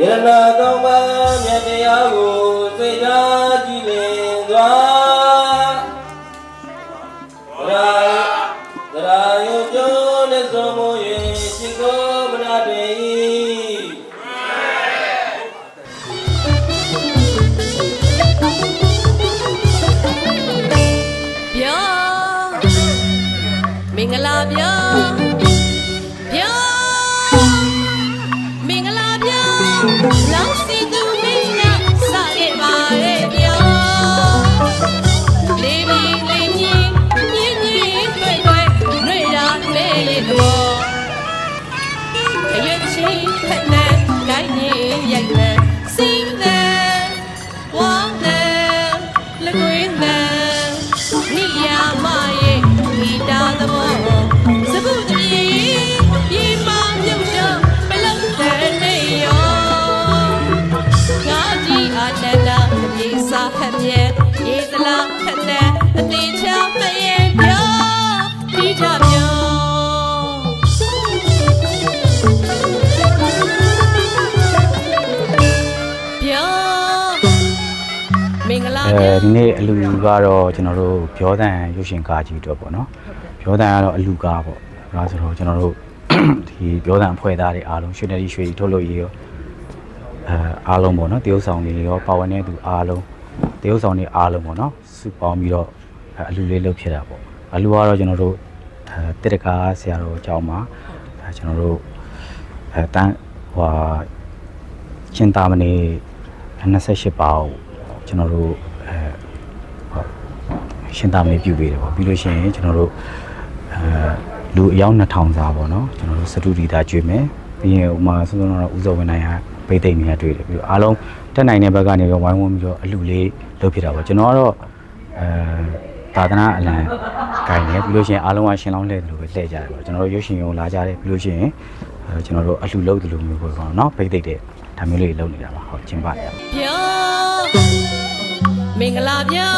ယရနာကောင်းပါမြတ်တရားကိုသိကြကြည်လင်သွားသရာသရာယုကျိုးနဲ့သုံးမ၍ရှင်ကိုမနာတည်ပြောမင်္ဂလာပြောပြော ချင်းဖက်နဲ့ဂိုင်းရင်ရိုက်နဲ့စင်း အဲပြောဒီနေ့အလူကတော့ကျွန်တော်တို့ပြောတန်ရုပ်ရှင်ကားကြီးအတွက်ပေါ့နော်ပြောတန်ကတော့အလူကားပေါ့ဒါဆိုတော့ကျွန်တော်တို့ဒီပြောတန်အဖွဲ့သားတွေအားလုံးရွှေနယ်ဒီရွှေကြီးထုတ်လို့ရရောအဲအားလုံးပေါ့နော်တရုတ်ဆောင်တွေရောပါဝင်တဲ့သူအားလုံးတရုတ်ဆောင်တွေအားလုံးပေါ့နော်စုပေါင်းပြီးတော့အဲအလူလေးလုပ်ဖြစ်တာပေါ့အလူကတော့ကျွန်တော်တို့အဲတစ်တကားဆရာတော်အကြောင်းမှာအဲကျွန်တော်တို့အဲတန်းဟွာချင်းတာမနေ28ပေါက်ကျွန်တော်တို့အဲဟုတ် ရှင်းတာမနေပြုတ်ပေးတယ်ပေါ့ပြီးလို့ရှိရင်ကျွန်တော်တို့အဲလူအယောက်2000စာပေါ့နော်ကျွန်တော်တို့စတူဒီတာကျွေးမယ်ပြီးရင်ဥမာဆုံးဆုံးတော့ဥဇော်ဝင်နိုင်ဟာပိတ်သိမ့်နေရတွေ့တယ်ပြီးတော့အားလုံးတက်နိုင်တဲ့ဘက်ကနေတော့ဝိုင်းဝန်းပြီးတော့အလူလေးလုပ်ဖြစ်တာပေါ့ကျွန်တော်ကတော့အဲသာသနာအလံဂိုင်နေပြီးလို့ရှိရင်အားလုံးကရှင်လောင်းလှည့်တယ်လို့ပဲလှည့်ကြတယ်ပေါ့ကျွန်တော်တို့ရုပ်ရှင်ရုံလာကြတယ်ပြီးလို့ရှိရင်အဲကျွန်တော်တို့အလူလုပ်တယ်လို့မျိုးပေါ့ပေါ့နော်ပိတ်သိမ့်တဲ့ဒါမျိုးလေးလုပ်နေတာပါဟုတ်ကျင်းပါတယ်ပြောမင်္ဂလာပြော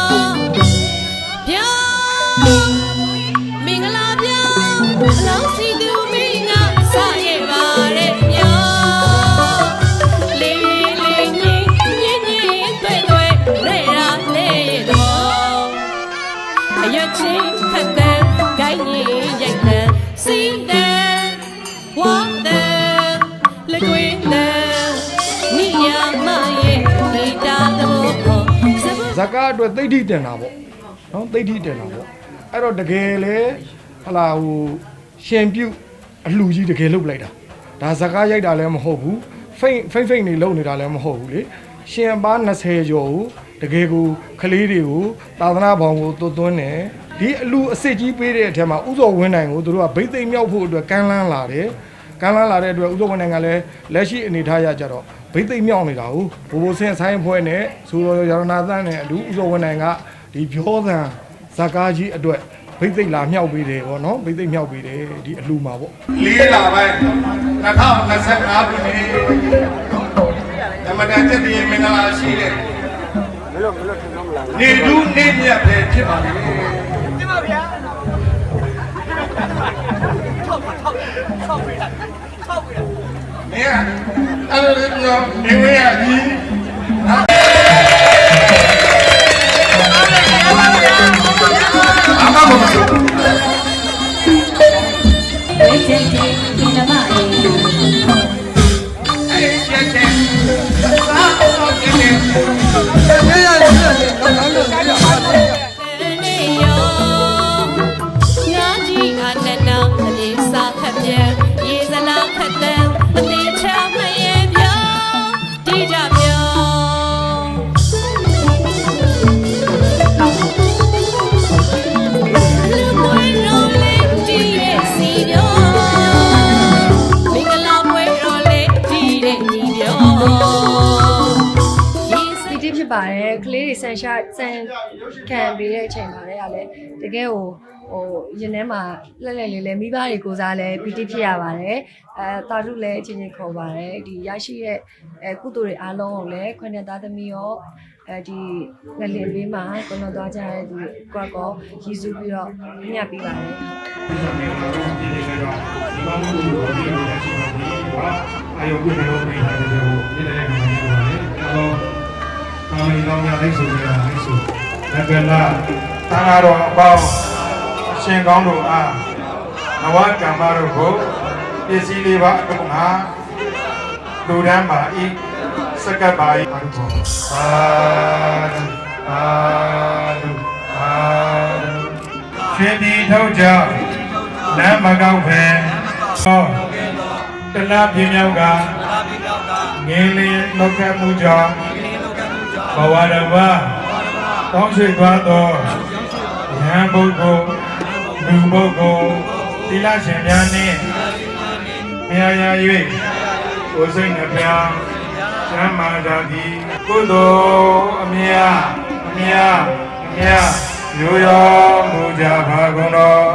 ပြော ဇကာအတွက်သိဋ္ဌိတင်တာပေါ့နော်သိဋ္ဌိတင်တာပေါ့ အဲ့တော့တကယ်လေဟလာဟိုရှင်ပြုတ်အလှကြီးတကယ်လုတ်လိုက်တာဒါဇကာရိုက်တာလည်းမဟုတ်ဘူးဖိတ်ဖိတ်ဖိတ်နေလုံနေတာလည်းမဟုတ်ဘူးလေရှင်ပါ20ကျော်ကိုတကယ်ကိုကလေးတွေကိုသာသနာဘောင်ကိုသွတ်သွင်းတယ်ဒီအလူအစ်စ်ကြီးပေးတဲ့အထက်မှာဥဇော်ဝင်းနိုင်ကိုသူတို့ကဗိသိက်မြောက်ဖို့အတွက်ကမ်းလန်းလာတယ်ကမ်းလန်းလာတဲ့အတွက်ဥဇော်ဝင်းနိုင်ကလည်းလက်ရှိအနေထားရကြတော့ဗိသိက်မြောက်နေတာဟုတ်ဘိုးဘိုးဆင်းဆိုင်ဖွဲ့နဲ့ဆိုတော်ရတနာသန်းနဲ့အလူဥဇော်ဝင်းနိုင်ကဒီပြောသံ ဇကားကြီးအတွက်ဗိသိက်လာမြောက်ပေးတယ်ဗောနော်ဗိသိက်မြောက်ပေးတယ်ဒီအလူမှာဗောလေးလာပိုင်း2025ခုနှစ်ဓမ္မတန်ကျက်ပြည်မင်္ဂလာရှိတဲ့မလို့မလို့ထင်တော့မလားနေဒူးနေမြတ်ပဲဖြစ်ပါလေဖြစ်ပါဗျာထောက်ထောက်ထောက်ပေးတာထောက်ပေးတာနေရအဲ့လိုလေးပြောနေဝဲရကြီး ဝိဇ္ဇတိဒီနမအေအဲ့ ပီတိဖြစ်ပါတယ်ကလေးတွေဆန်ရှာဆန်ခံပေးတဲ့အချိန်မှာလည်းကလည်းတကယ်ကိုဟိုရင်ထဲမှာလက်လက်လေးလေးမိဘတွေကိုစားလဲပီတိဖြစ်ရပါတယ်အဲတာရုလည်းအချင်းချင်းခေါ်ပါတယ်ဒီရရှိရဲ့အဲကုသိုလ်တွေအားလုံးကိုလည်းခွင့်နဲ့သားသမီးရောအဲဒီငလင်ပေးမှာကိုတော်သွားကြတဲ့ဒီကွက်ကောရည်စူးပြီးတော့ညှပ်ပေးပါတယ်အာယုပြုနေလို့ပြင်ထားတဲ့ကို ရင်ကောင်းရလိုက်ဆိုကြတာလိုက်ဆိုလက်ကလာသံဃာတော်အပေါင်းအရှင်ကောင်းတို့အားနဝကမ္မတို့ကိုပစ္စည်းလေးပါအကုန်ဟာလူတန်းပါဤစကပ်ပါဤအာရုံအာအာအာရှင်ဒီထုတ်ကြလမ်းမကောက်ဖဲဟောတလားပြင်းမြောက်ကငင်းလေးလောက်ကမှုကြောင့် ဘဝတဘာတောင်းရွှေသွားသောယဟန်ပုဂ္ဂိုလ်လူပုဂ္ဂိုလ်သီလရှင်များနှင့်မြာယာ၍ကိုယ်စိတ်နှပြချမ်းသာကြသည်ကုသိုလ်အမြတ်အမြတ်အမြတ်ရိုးရောမူကြပါကုန်တော်